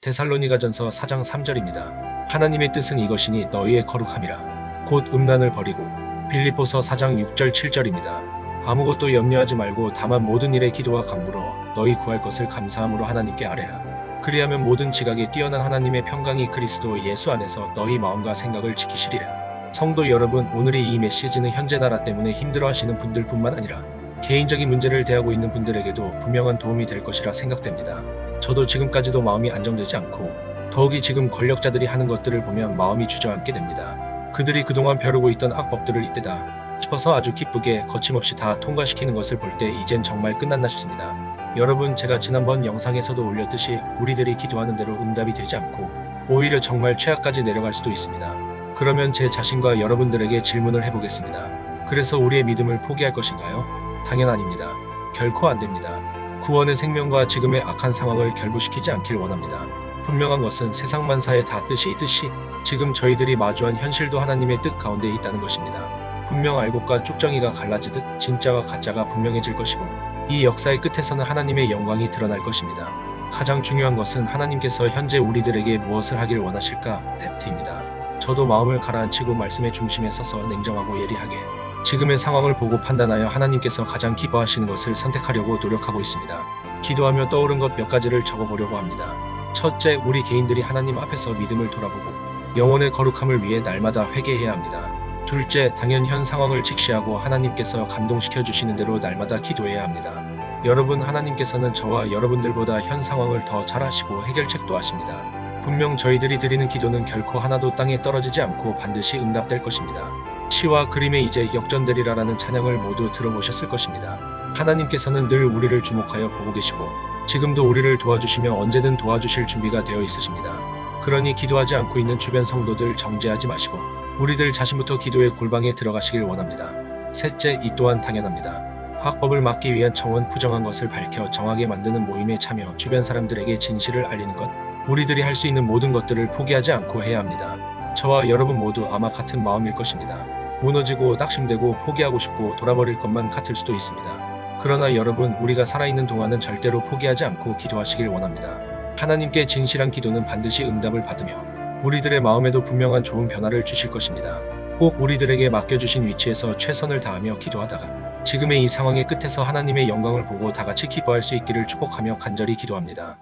데살로니가전서 4장 3절입니다. 하나님의 뜻은 이것이니 너희의 거룩함이라. 곧 음란을 버리고 빌립보서 4장 6절 7절입니다. 아무것도 염려하지 말고 다만 모든 일에 기도와 간구로 너희 구할 것을 감사함으로 하나님께 아뢰라. 그리하면 모든 지각에 뛰어난 하나님의 평강이 그리스도 예수 안에서 너희 마음과 생각을 지키시리라. 성도 여러분, 오늘의 이 메시지는 현재 나라 때문에 힘들어하시는 분들뿐만 아니라 개인적인 문제를 대하고 있는 분들에게도 분명한 도움이 될 것이라 생각됩니다. 저도 지금까지도 마음이 안정되지 않고 더욱이 지금 권력자들이 하는 것들을 보면 마음이 주저앉게 됩니다. 그들이 그동안 벼르고 있던 악법들을 이때다 싶어서 아주 기쁘게 거침없이 다 통과시키는 것을 볼 때 이젠 정말 끝났나 싶습니다. 여러분 제가 지난번 영상에서도 올렸듯이 우리들이 기도하는 대로 응답이 되지 않고 오히려 정말 최악까지 내려갈 수도 있습니다. 그러면 제 자신과 여러분들에게 질문을 해보겠습니다. 그래서 우리의 믿음을 포기할 것인가요? 당연 아닙니다. 결코 안 됩니다. 구원의 생명과 지금의 악한 상황을 결부시키지 않길 원합니다. 분명한 것은 세상 만사의 다 뜻이 있듯이 지금 저희들이 마주한 현실도 하나님의 뜻 가운데 있다는 것입니다. 분명 알곡과 쭉정이가 갈라지듯 진짜와 가짜가 분명해질 것이고 이 역사의 끝에서는 하나님의 영광이 드러날 것입니다. 가장 중요한 것은 하나님께서 현재 우리들에게 무엇을 하길 원하실까 뎁트입니다. 저도 마음을 가라앉히고 말씀의 중심에 서서 냉정하고 예리하게 지금의 상황을 보고 판단하여 하나님께서 가장 기뻐하시는 것을 선택하려고 노력하고 있습니다. 기도하며 떠오른 것 몇 가지를 적어보려고 합니다. 첫째, 우리 개인들이 하나님 앞에서 믿음을 돌아보고 영혼의 거룩함을 위해 날마다 회개해야 합니다. 둘째, 당연 현 상황을 직시하고 하나님께서 감동시켜 주시는 대로 날마다 기도해야 합니다. 여러분, 하나님께서는 저와 여러분들보다 현 상황을 더 잘 아시고 해결책도 아십니다. 분명 저희들이 드리는 기도는 결코 하나도 땅에 떨어지지 않고 반드시 응답될 것입니다. 시와 그림에 이제 역전되리라라는 찬양을 모두 들어보셨을 것입니다. 하나님께서는 늘 우리를 주목하여 보고 계시고 지금도 우리를 도와주시며 언제든 도와주실 준비가 되어 있으십니다. 그러니 기도하지 않고 있는 주변 성도들 정죄하지 마시고 우리들 자신부터 기도의 골방에 들어가시길 원합니다. 셋째, 이 또한 당연합니다. 학법을 막기 위한 청원 부정한 것을 밝혀 정하게 만드는 모임에 참여 주변 사람들에게 진실을 알리는 것 우리들이 할 수 있는 모든 것들을 포기하지 않고 해야 합니다. 저와 여러분 모두 아마 같은 마음일 것입니다. 무너지고 낙심되고 포기하고 싶고 돌아버릴 것만 같을 수도 있습니다. 그러나 여러분, 우리가 살아있는 동안은 절대로 포기하지 않고 기도하시길 원합니다. 하나님께 진실한 기도는 반드시 응답을 받으며 우리들의 마음에도 분명한 좋은 변화를 주실 것입니다. 꼭 우리들에게 맡겨주신 위치에서 최선을 다하며 기도하다가 지금의 이 상황의 끝에서 하나님의 영광을 보고 다 같이 기뻐할 수 있기를 축복하며 간절히 기도합니다.